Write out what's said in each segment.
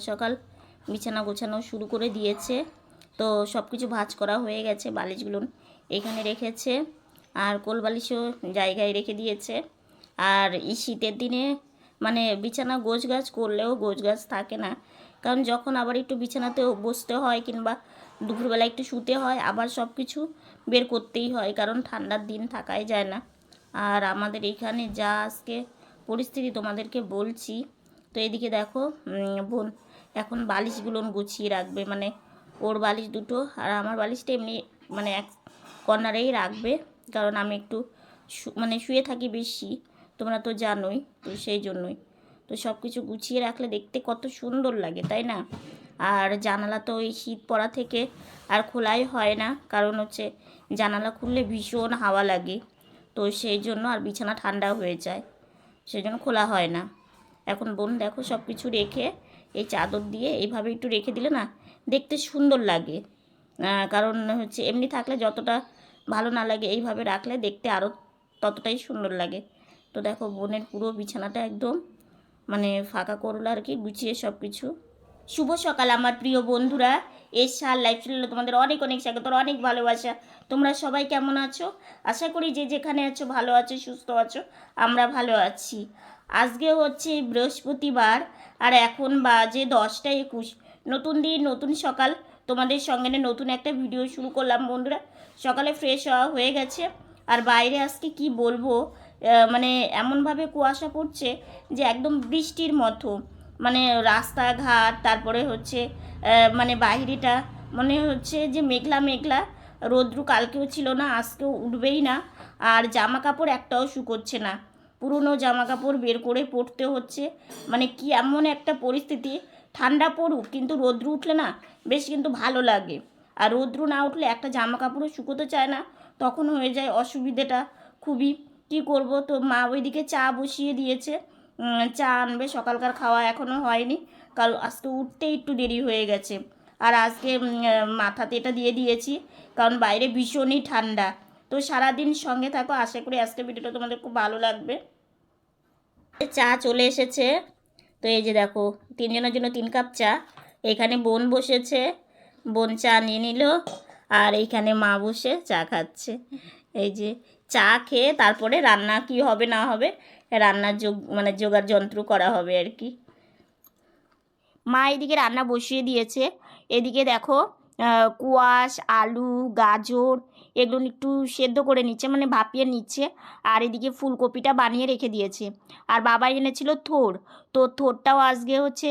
সকাল সকাল বিছানা গোছানো শুরু করে দিয়েছে। তো সব কিছু ভাঁজ করা হয়ে গেছে বালিশগুলো এখানে রেখেছে। আর কোল বালিশও জায়গায় রেখে দিয়েছে। আর এই শীতের দিনে মানে বিছানা গোছ গাছ করলেও গোছ গাছ থাকে না। কারণ যখন আবার একটু বিছানাতে বসতে হয় কিংবা দুপুরবেলা একটু শুতে হয়, আবার সব কিছু বের করতেই হয়, কারণ ঠান্ডার দিন থাকাই যায় না। আর আমাদের এখানে যা আজকে পরিস্থিতি তোমাদেরকে বলছি। তো এদিকে দেখো বোন এখন বালিশগুলো গুছিয়ে রাখবে মানে ওর বালিশ দুটো আর আমার বালিশটা এমনি মানে এক কর্নারেই রাখবে, কারণ আমি একটু মানে শুয়ে থাকি বেশি, তোমরা তো জানোই, তো সেই জন্যই। তো সব কিছু গুছিয়ে রাখলে দেখতে কত সুন্দর লাগে, তাই না? আর জানালা তো এই শীত পড়া থেকে আর খোলাই হয় না, কারণ হচ্ছে জানালা খুললে ভীষণ হাওয়া লাগে, তো সেই জন্য আর বিছানা ঠান্ডা হয়ে যায়, সেই জন্য খোলা হয় না। এখন বোন দেখো সব কিছু রেখে এই চাদর দিয়ে এইভাবে একটু রেখে দিলে না দেখতে সুন্দর লাগে। কারণ হচ্ছে এমনি থাকলে যতটা ভালো না লাগে এইভাবে রাখলে দেখতে আরও ততটাই সুন্দর লাগে। তো দেখো বোনের পুরো বিছানাটা একদম মানে ফাঁকা করল আর কি, গুছিয়ে সব কিছু শুভ সকাল আমার প্রিয় বন্ধুরা। এর সার লাইফ চ্যানেলে তোমাদের অনেক অনেক স্বাগত অনেক ভালোবাসা। তোমরা সবাই কেমন আছো? আশা করি যে যেখানে আছো ভালো আছো, সুস্থ আছো, আমরা ভালো আছি। আজকে হচ্ছে বৃহস্পতিবার। আর এখন বাজে দশটা একুশ। নতুন দিন, নতুন সকাল। তোমাদের সঙ্গে নতুন একটা ভিডিও শুরু করলাম বন্ধুরা। সকালে ফ্রেশ হওয়া হয়ে গেছে। আর বাইরে আজকে কি বলব? মানে এমনভাবে কুয়াশা পড়ছে যে একদম বৃষ্টির মতো। মানে রাস্তাঘাট, তারপরে হচ্ছে মানে বাইরেটা মনে হচ্ছে যে মেঘলা মেঘলা। রোদ্রু কালকেও ছিল না, আজকেও উঠবেই না। আর জামা কাপড় একটাও শুকোচ্ছে না। পুরনো জামা কাপড় বের করে পরতে হচ্ছে। মানে কি এমন একটা পরিস্থিতি। ঠান্ডা পড়ুক, কিন্তু রোদ্রু উঠলে না বেশ কিন্তু ভালো লাগে। আর রোদ্রু না উঠলে একটা জামা কাপড়ও শুকোতে চায় না। তখন হয়ে যায় অসুবিধেটা। খুবই কি করব? তো মা ওইদিকে চা বসিয়ে দিয়েছে। চা আনবে, সকালকার খাওয়া এখনও হয়নি। কাল আজকে উঠতে একটু দেরি হয়ে গেছে। আর আজকে মাথাতে এটা দিয়ে দিয়েছি। কারণ বাইরে ভীষণই ঠান্ডা। তো সারাদিন সঙ্গে থাকো, আশা করি আজকে ভিডিওটা তোমাদের খুব ভালো লাগবে। চা চলে এসেছে। তো এই যে দেখো, তিনজনের জন্য তিন কাপ চা। এখানে বোন বসেছে, বোন চা নিয়ে নিল, আর এইখানে মা বসে চা খাচ্ছে। এই যে চা খেয়ে তারপরে রান্না কি হবে না হবে, রান্নার যোগ মানে জোগাড় যন্ত্র করা হবে আর কি। মা এদিকে রান্না বসিয়ে দিয়েছে। এদিকে দেখো কুয়াশ, আলু, গাজর এগুলো একটু সেদ্ধ করে নিচ্ছে মানে ভাপিয়ে নিচ্ছে। আর এদিকে ফুলকপিটা বানিয়ে রেখে দিয়েছে। আর বাবা এনেছিল থোর তো থোরটাও আজকে হচ্ছে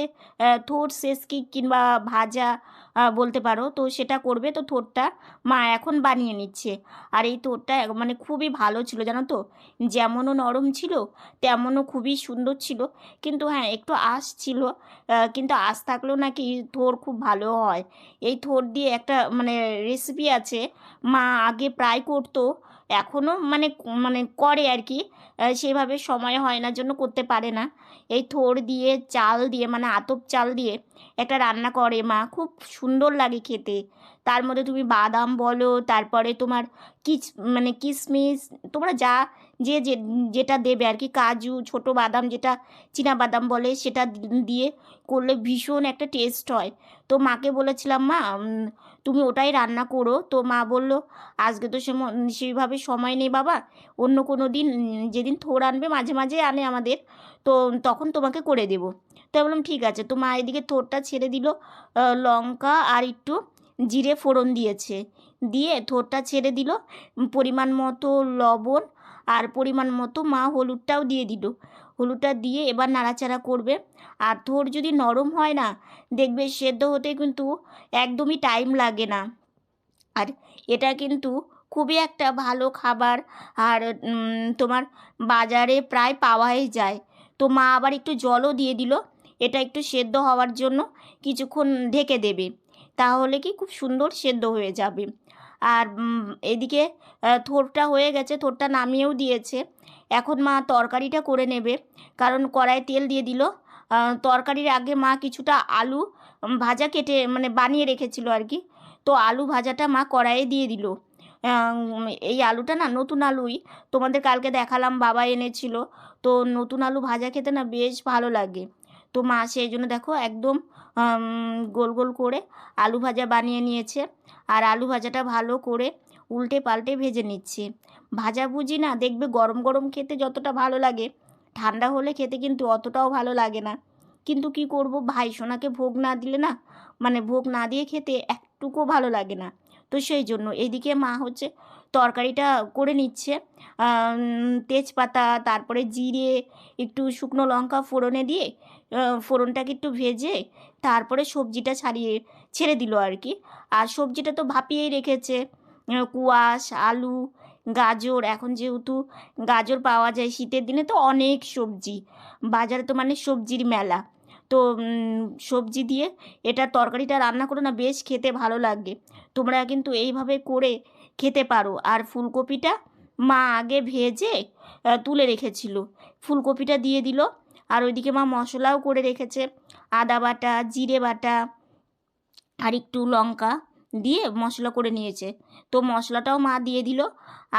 থোর শেষ কি কিংবা ভাজা বলতে পারো। তো সেটা করবে তো থোরটা মা এখন বানিয়ে নিচ্ছে। আর এই থোরটা মানে খুবই ভালো ছিল, জানো তো? যেমনও নরম ছিল, তেমনও খুবই সুন্দর ছিল। কিন্তু হ্যাঁ একটু আঁশ ছিল কিন্তু আঁশ থাকলেও নাকি থোর খুব ভালো হয়। এই থোর দিয়ে একটা মানে রেসিপি আছে, মা আগে প্রায় করতো। এখনও মানে মানে করে আর কি সেভাবে সময় হয় না, জন্য করতে পারে না। এই থোর দিয়ে, চাল দিয়ে মানে আতপ চাল দিয়ে একটা রান্না করে মা। খুব সুন্দর লাগে খেতে। তার মধ্যে তুমি বাদাম বলো, তারপরে তোমার কিচ মানে কিশমিশ তোমরা যা, যে যেটা দেবে আর কি কাজু, ছোট বাদাম যেটা চীনা বাদাম বলে সেটা দিয়ে করলে ভীষণ একটা টেস্ট হয়। তো মাকে বলেছিলাম, মা তুমি ওটাই রান্না করো। তো মা বলল, আজকে তো সেইভাবে সময় নেই বাবা। অন্য কোনো দিন, যেদিন থোর আনবে মাঝে মাঝে আনে আমাদের। তো তখন তোমাকে করে দেবো। তো বললাম, ঠিক আছে। তো মা এদিকে থোরটা ছেড়ে দিল লঙ্কা আর একটু জিরে ফোড়ন দিয়েছে। দিয়ে থোরটা ছেড়ে দিল, পরিমাণ মতো লবণ আর পরিমাণ মতো মা হলুদটাও দিয়ে দিল। হলুদটা দিয়ে এবার নাড়াচাড়া করবে। আর থোর যদি নরম হয় না, দেখবে সেদ্ধ হতে কিন্তু একদমই টাইম লাগে না। আর এটা কিন্তু খুবই একটা ভালো খাবার। আর তোমার বাজারে প্রায় পাওয়াই যায়। তো মা আবার একটু জলও দিয়ে দিল। এটা একটু সেদ্ধ হওয়ার জন্য কিছুক্ষণ ঢেকে দেবে। তাহলে কি খুব সুন্দর সেদ্ধ হয়ে যাবে। আর এদিকে থোরটা হয়ে গেছে, থোরটা নামিয়েও দিয়েছে। এখন মা তরকারিটা করে নেবে, কারণ কড়াই তেল দিয়ে দিল। তরকারির আগে মা কিছুটা আলু ভাজা কেটে মানে বানিয়ে রেখেছিল আর কি। তো আলু ভাজাটা মা কড়াইয়ে দিয়ে দিল। এই আলুটা না নতুন আলুই, তোমাদের কালকে দেখালাম, বাবা এনেছিল। তো নতুন আলু ভাজা খেতে না বেশ ভালো লাগে। তো মা সেই জন্য দেখো একদম গোল গোল করে আলু ভাজা বানিয়ে নিয়েছে। আর আলু ভাজাটা ভালো করে উল্টে পাল্টে ভেজে নিচ্ছে। ভাজাভুজি না, দেখবে গরম গরম খেতে যতটা ভালো লাগে, ঠান্ডা হলে খেতে কিন্তু অতটাও ভালো লাগে না। কিন্তু কি করব, ভাই সোনাকে ভোগ না দিলে না মানে ভোগ না দিয়ে খেতে একটুকুও ভালো লাগে না। তো সেই জন্য, এইদিকে মা হচ্ছে তরকারিটা করে নিচ্ছে। তেজপাতা, তারপরে জিরে, একটু শুকনো লঙ্কা ফোড়নে দিয়ে ফোড়নটাকে একটু ভেজে, তারপরে সবজিটা ছাড়িয়ে ছেড়ে দিল আর কি। আর সবজিটা তো ভাপিয়েই রেখেছে। কুয়াশ, আলু, গাজর, এখন যেহেতু গাজর পাওয়া যায় শীতের দিনে তো অনেক সবজি। বাজারে তো মানে সবজির মেলা। তো সবজি দিয়ে এটা তরকারিটা রান্না করে না, বেশ খেতে ভালো লাগে। তোমরা কিন্তু এইভাবে করে খেতে পারো। আর ফুলকপিটা মা আগে ভেজে তুলে রেখেছিল। ফুলকপিটা দিয়ে দিল। আর ওইদিকে মা মশলাও করে রেখেছে। আদা বাটা, জিরে বাটা, আর একটু লঙ্কা দিয়ে মশলা করে নিয়েছে। তো মশলাটাও মা দিয়ে দিল।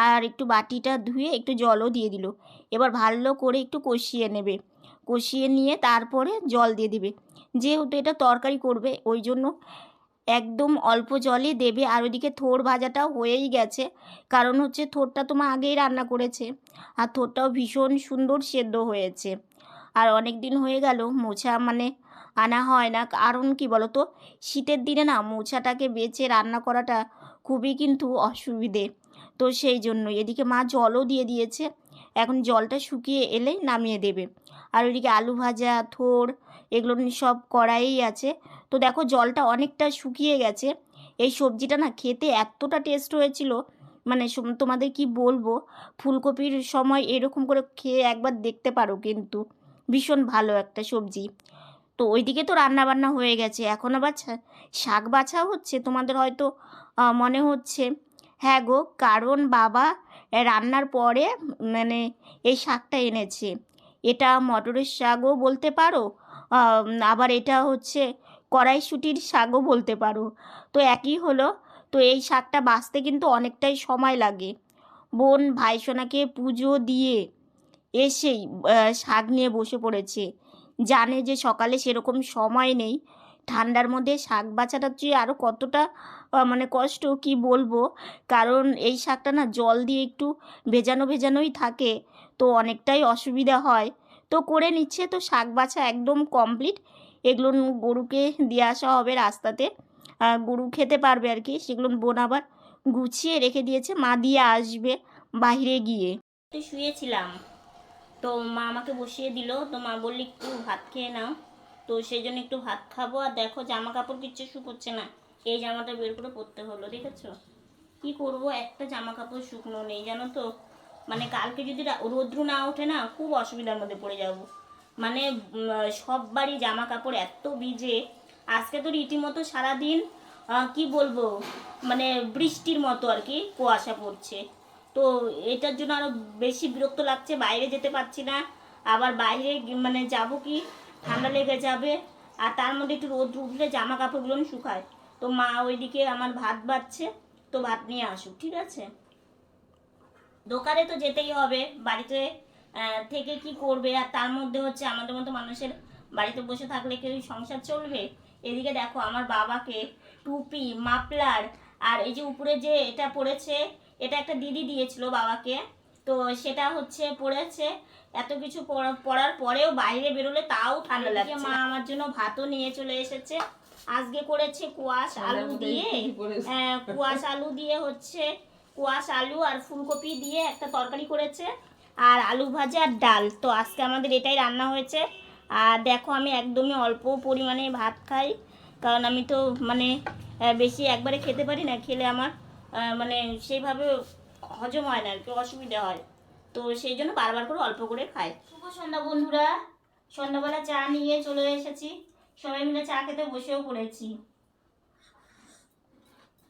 আর একটু বাটিটা ধুয়ে একটু জলও দিয়ে দিল। এবার ভালো করে একটু কষিয়ে নেবে। কষিয়ে নিয়ে তারপরে জল দিয়ে দিবে। যেহেতু এটা তরকারি করবে, ওই জন্য একদম অল্প জলই দেবে। আর ওইদিকে থোর ভাজাটাও হয়েই গেছে। কারণ হচ্ছে থোরটা তো মা আগেই রান্না করেছে। আর থোরটাও ভীষণ সুন্দর সেদ্ধ হয়েছে। আর অনেক দিন হয়ে গেল, মোছা মানে আনা হয় না। কারণ কি বলো তো শীতের দিনে না মোছাটাকে বেছে রান্না করাটা খুবই কিন্তু অসুবিধে। তো সেই জন্য এদিকে মা জলও দিয়ে দিয়েছে। এখন জলটা শুকিয়ে এলেই নামিয়ে দেবে। আর ওইদিকে আলু ভাজা, থোর, এগুলো সব কড়াই আছে। তো দেখো জলটা অনেকটা শুকিয়ে গেছে। এই সবজিটা না খেতে এতটা টেস্ট হয়েছিল মানে তোমাদের কি বলব? ফুলকপির সময় এরকম করে খেয়ে একবার দেখতে পারো কিন্তু। ভীষণ ভালো একটা সবজি। তো ওইদিকে তো রান্না বান্না হয়ে গেছে। এখন আবার শাক বাছা হচ্ছে? তোমাদের হয়তো মনে হচ্ছে। হ্যাঁ গো, কারণ বাবা রান্নার পরে মানে এই শাকটা এনেছে। এটা মটরের শাকও বলতে পারো আবার এটা হচ্ছে কড়াইশুটির শাকও বলতে পারো। তো একই হলো, তো এই শাকটা বাছতে কিন্তু অনেকটাই সময় লাগে। বোন ভাইসোনাকে পুজো দিয়ে এসেই শাক নিয়ে বসে পড়েছে। জানে যে সকালে সেরকম সময় নেই। ঠান্ডার মধ্যে শাক বাছাটা যে আরও কতটা মানে কষ্ট, কি বলব? কারণ এই শাকটা না জল দিয়ে একটু ভেজানো ভেজানোই থাকে, তো অনেকটাই অসুবিধা হয়। তো করে নিচ্ছে, তো শাক বাছা একদম কমপ্লিট এগুলো গরুকে দিয়ে আসা হবে রাস্তাতে। গরু খেতে পারবে আর কি, সেগুলো বোন আবার গুছিয়ে রেখে দিয়েছে, মা দিয়ে আসবে বাইরে গিয়ে। তো শুয়েছিলাম। তো মা আমাকে বসিয়ে দিল, তো মা বললি, একটু ভাত খেয়ে নাও। তো সেই জন্য একটু ভাত খাব। আর দেখো জামা কাপড় কিচ্ছু শুকোচ্ছে না। এই জামাটা বের করে পরতে হলো, দেখেছ? কি করব? একটা জামা কাপড় শুকনো নেই, জানো তো? মানে কালকে যদি রৌদ্র না ওঠে না, খুব অসুবিধার মধ্যে পড়ে যাব। মানে সব বাড়ি জামা কাপড় এত ভিজে। আজকে তো রীতিমতো সারাদিন কি বলব মানে বৃষ্টির মতো আর কি কুয়াশা পড়ছে। তো এটার জন্য আরও বেশি বিরক্ত লাগছে, বাইরে যেতে পারছি না। আবার বাইরে মানে যাব কি, ঠান্ডা লেগে যাবে। আর তার মধ্যে একটু রোদ উঠলে জামা কাপড়গুলো শুকায় তো মা ওইদিকে আমার ভাত বাড়ছে, তো ভাত নিয়ে আসুক, ঠিক আছে? দোকানে তো যেতেই হবে, বাড়িতে থেকে কি করবে? আর তার মধ্যে হচ্ছে আমাদের মতো মানুষের বাড়িতে বসে থাকলে কি সংসার চলবে? এদিকে দেখো আমার বাবাকে টুপি মাফলার আর এই যে উপরে যে এটা পড়েছে এটা একটা দিদি দিয়েছিল বাবাকে। তো সেটা হচ্ছে পড়েছে। এত কিছু পরার পরেও বাইরে বেরোলে তাও ঠান্ডা লাগছে। মা আমার জন্য ভাতও নিয়ে চলে এসেছে। আজকে করেছে কুয়াশ আলু দিয়ে। আহ, কুয়াশ আলু দিয়ে হচ্ছে কুয়াশ আলু আর ফুলকপি দিয়ে একটা তরকারি করেছে। আর আলু ভাজা আর ডাল। তো আজকে আমাদের এটাই রান্না হয়েছে। আর দেখো, আমি একদমই অল্প পরিমাণে ভাত খাই। কারণ আমি তো মানে বেশি একবারে খেতে পারি না, খেলে আমার মানে সেইভাবে হজম হয় না, আর কি, অসুবিধা হয়। তো সেই জন্য বারবার করে অল্প করে খাই। শুভ সন্ধ্যা বন্ধুরা। সন্ধ্যাবেলা চা নিয়ে চলে এসেছি। সবাই মিলে চা খেতে বসেও পড়েছি।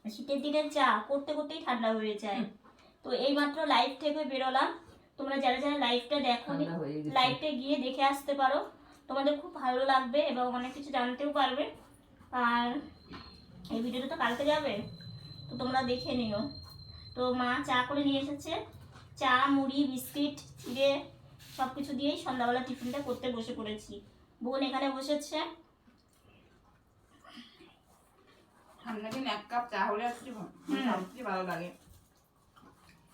শীতের দিনে চা করতে করতেই ঠান্ডা হয়ে যায়। তো এইমাত্র লাইভ থেকে বেরোলাম। তোমরা যারা যারা লাইভটা দেখো। লাইভটা গিয়ে দেখে আসতে পারো। তোমাদের খুব ভালো লাগবে এবং অনেক কিছু জানতেও পারবে। আর এই ভিডিওটা তো কালকে যাবে তো তোমরা দেখে নিও। তো মা চা করে নিয়ে এসেছে। চা মুড়ি বিস্কিট চিড়ে সব কিছু দিয়েই সন্ধ্যাবেলা টিফিনটা করতে বসে পড়েছি। বোন এখানে বসেছে। ঠান্ডা দিন এক কাপ চা হলে ভালো লাগে।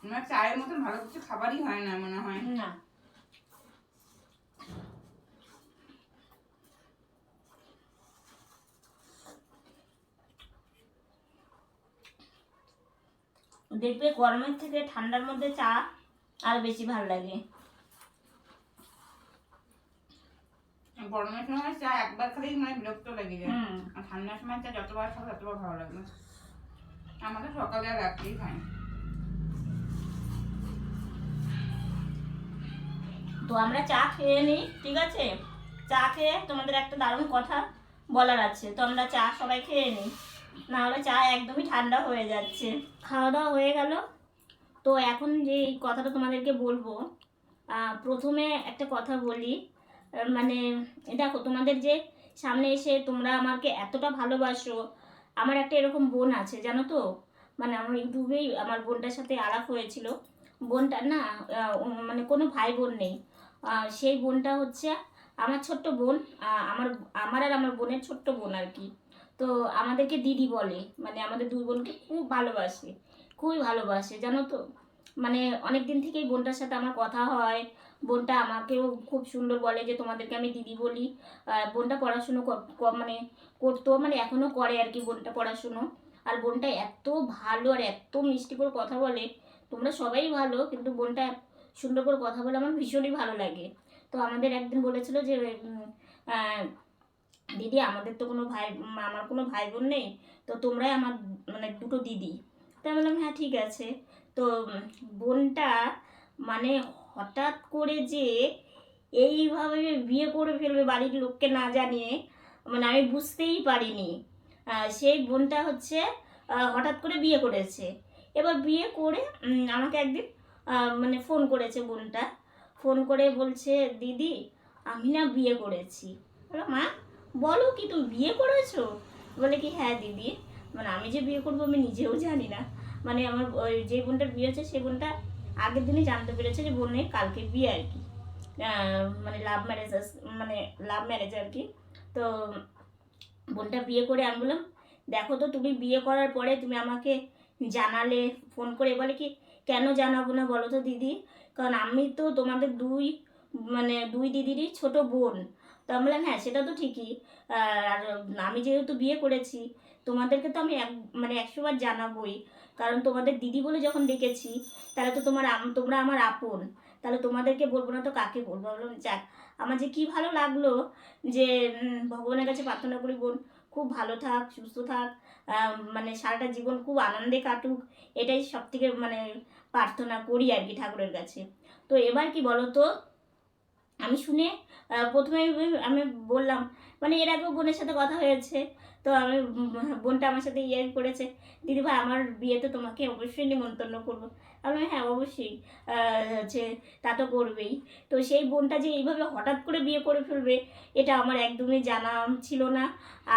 আমার চায়ের মতন ভালো কিছু খাবারই হয় না মনে হয়। না। দেখবে গরমের থেকে ঠান্ডার মধ্যে চা আর বেশি ভালো লাগে। গরমের সময় চা একবার খালি মানে বিরক্ত লাগে যায়। আর ঠান্ডার সময় চা যতবার খাব ততবার ভালো লাগবে। আমাদের সকালে আর রাত্রেই খাই তো আমরা চা খেয়ে নিই, ঠিক আছে? চা খেয়ে তোমাদের একটা দারুণ কথা বলার আছে। তো আমরা চা সবাই খেয়ে নিই। না হলে চা একদমই ঠান্ডা হয়ে যাচ্ছে। খাওয়া দাওয়া হয়ে গেল। তো এখন যে এই কথাটা তোমাদেরকে বলব প্রথমে একটা কথা বলি। মানে দেখো, তোমাদের যে সামনে এসে তোমরা আমাকে এতটা ভালোবাসো, আমার একটা এরকম বোন আছে, জানো তো? মানে আমার ইউটিউবেই আমার বোনটার সাথে আলাপ হয়েছিল। বোনটা না মানে কোনো ভাই বোন নেই। সেই বোনটা হচ্ছে আমার ছোট্ট বোন আমার আমার আর আমার বোনের ছোট্ট বোন আর কি। তো আমাদেরকে দিদি বলে মানে আমাদের দুই বোনকে খুব ভালোবাসে, খুবই ভালোবাসে, জানো তো? মানে অনেক দিন থেকেই বোনটার সাথে আমার কথা হয়। বোনটা আমাকেও খুব সুন্দর বলে যে, তোমাদেরকে আমি দিদি বলি। বোনটা পড়াশুনো মানে করতো মানে এখনও করে আর কি বোনটা পড়াশুনো। আর বোনটা এত ভালো আর এত মিষ্টি করে কথা বলে, তোমরা সবাই ভালো, কিন্তু বোনটা সুন্দর করে কথা বলে আমার ভীষণই ভালো লাগে। তো আমাদের একদিন বলেছিল যে দিদি, আমাদের তো কোনো ভাই আমার কোনো ভাই বোন নেই, তো তোমরাই আমার মানে দুটো দিদি। তাই বললাম হ্যাঁ ঠিক আছে। তো বোনটা মানে হঠাৎ করে যে এইভাবে বিয়ে করে ফেলবে বাড়ির লোককে না জানিয়ে মানে আমি বুঝতেই পারিনি। সেই বোনটা হচ্ছে হঠাৎ করে বিয়ে করেছে। এবার বিয়ে করে আমাকে একদিন মানে ফোন করেছে বোনটা। ফোন করে বলছে, দিদি, আমি না বিয়ে করেছি। বলো, মা, বলো কি তুমি বিয়ে করেছ? বলে কি হ্যাঁ দিদি মানে আমি যে বিয়ে করব আমি নিজেও জানি না। মানে আমার ওই যে বোনটার বিয়ে হচ্ছে সেই বোনটা আগের দিনই জানতে পেরেছে যে বোনের কালকে বিয়ে আর কি। মানে লাভ ম্যারেজ মানে লাভ ম্যারেজ আর কি। তো বোনটা বিয়ে করে আমি বললাম, দেখো তো, তুমি বিয়ে করার পরে তুমি আমাকে জানালে ফোন করে বলে কি কেন জানাব না বলো তো দিদি? কারণ আমি তো তোমাদের দুই মানে দুই দিদিরই ছোট বোন। তো আমি বললাম হ্যাঁ সেটা তো ঠিকই। আর আমি যেহেতু বিয়ে করেছি, তোমাদেরকে তো আমি এক মানে একশোবার জানাবোই। কারণ তোমাদের দিদি বলে যখন ডেকেছি, তাহলে তো তোমার তোমরা আমার আপন। তাহলে তোমাদেরকে বলব না তো কাকে বলব? বললাম, যাক, আমার যে কি ভালো লাগল যে ভগবানের কাছে প্রার্থনা করি বোন খুব ভালো থাক, সুস্থ থাক মানে সারাটা জীবন খুব আনন্দে কাটুক, এটাই সব থেকে মানে প্রার্থনা করি আর কি ঠাকুরের কাছে। তো এবার কি বলো তো আমি শুনে প্রথমে আমি বললাম মানে এর আগেও বোনের সাথে কথা হয়েছে তো আমি বোনটা আমার সাথে ইয়ে করেছে দিদি ভাই আমার বিয়েতে তোমাকে অবশ্যই নিমন্ত্রণ করব। আমি হ্যাঁ অবশ্যই। হচ্ছে তা তো করবেই। তো সেই বোনটা যে এইভাবে হঠাৎ করে বিয়ে করে ফেলবে, এটা আমার একদমই জানা ছিল না।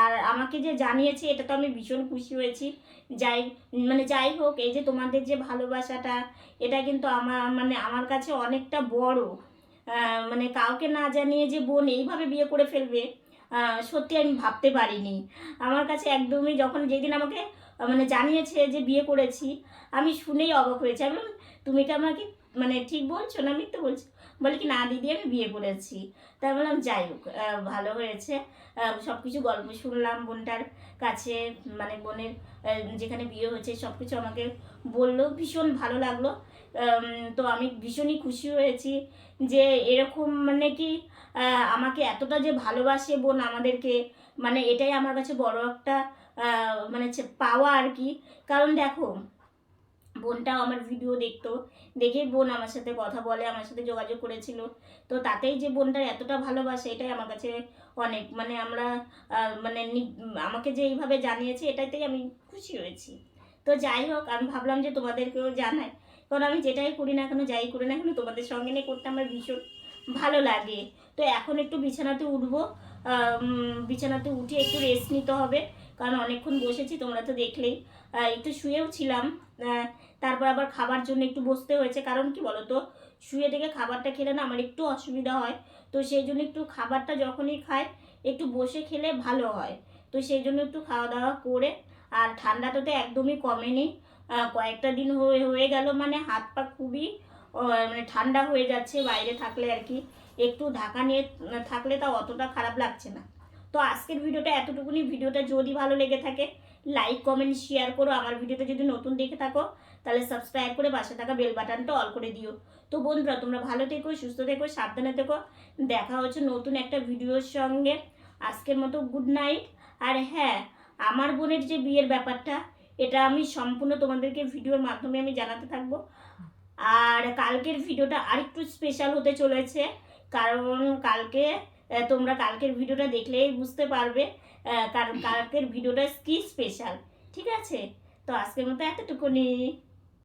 আর আমাকে যে জানিয়েছে, এটা তো আমি ভীষণ খুশি হয়েছি। যাই মানে যাই হোক, এই যে তোমাদের যে ভালোবাসাটা, এটা কিন্তু আমার মানে আমার কাছে অনেকটা বড়। মানে কাউকে না জানিয়ে যে বোন এইভাবে বিয়ে করে ফেলবে সত্যি আমি ভাবতে পারিনি। আমার কাছে একদমই যখন যেদিন আমাকে মানে জানিয়েছে যে বিয়ে করেছি, আমি শুনেই অবাক হয়েছি। আমি তুমি কি আমাকে মানে ঠিক বলছো না মিথ্যে বলছো? বলে কি, না দিদি, আমি বিয়ে করেছি। তাই বললাম, যাই হোক ভালো হয়েছে। সব কিছু গল্প শুনলাম, বোনটার কাছে মানে বোনের যেখানে বিয়ে হয়েছে সব কিছু আমাকে বলল, ভীষণ ভালো লাগল। তো আমি ভীষণই খুশি হয়েছি যে এরকম মানে কি আমাকে এতটা যে ভালোবাসে বোন আমাদেরকে মানে এটাই আমার কাছে বড় একটা মানে পাওয়া আর কি। কারণ দেখো, বোনটাও আমার ভিডিও দেখতো, দেখে বোন আমার সাথে কথা বলে, আমার সাথে যোগাযোগ করেছিল। তো তাতেই যে বোনটার এতটা ভালোবাসে, এটাই আমার কাছে অনেক মানে আমরা মানে আমাকে যে এইভাবে জানিয়েছে, এটাতেই আমি খুশি হয়েছি। তো যাই হোক, আমি ভাবলাম যে তোমাদেরকেও জানাই। কারণ আমি যেটাই করি না কেন, যাই করি না কেন, তোমাদের সঙ্গে নিয়ে করতে আমার ভীষণ ভালো লাগে। তো এখন একটু বিছানাতে উঠবো। বিছানাতে উঠে একটু রেস্ট নিতে হবে। কারণ অনেকক্ষণ বসেছি, তোমরা তো দেখলেই। একটু শুয়েও ছিলাম। তারপর আবার খাবার জন্য একটু বসতে হয়েছে। কারণ কি বলো তো শুয়ে থেকে খাবারটা খেলে না আমার একটু অসুবিধা হয়। তো সেই জন্য একটু খাবারটা যখনই খায় একটু বসে খেলে ভালো হয়। তো সেই জন্য একটু খাওয়া দাওয়া করে, আর ঠান্ডাটা তো একদমই কমেনি। কয়েকটা দিন হয়ে হয়ে গেল মানে হাত পা খুবই মানে ঠান্ডা হয়ে যাচ্ছে বাইরে থাকলে আর কি। একটু ঢাকা নিয়ে থাকলে তা অতটা খারাপ লাগছে না। তো আজকের ভিডিওটা এতটুকুনি। ভিডিওটা যদি ভালো লেগে থাকে লাইক কমেন্ট শেয়ার করো। আমার ভিডিওটা যদি নতুন দেখে থাকো, তাহলে সাবস্ক্রাইব করে পাশে থাকা বেল বাটনটা অল করে দিও। তো বন্ধুরা, তোমরা ভালো থেকো, সুস্থ থেকো, সাবধানে থেকো। দেখা হচ্ছে নতুন একটা ভিডিওর সঙ্গে। আজকের মতো গুড নাইট আর হ্যাঁ আমার বোনের যে বিয়ের ব্যাপারটা, এটা আমি সম্পূর্ণ তোমাদেরকে ভিডিওর মাধ্যমে আমি জানাতে থাকব। আর কালকের ভিডিওটা আরেকটু স্পেশাল হতে চলেছে। কারণ কালকে তোমরা কালকের ভিডিওটা দেখলেই বুঝতে পারবে কারণ কালকের ভিডিওটা কি স্পেশাল ঠিক আছে? তো আজকের মতো এতটুকুনি।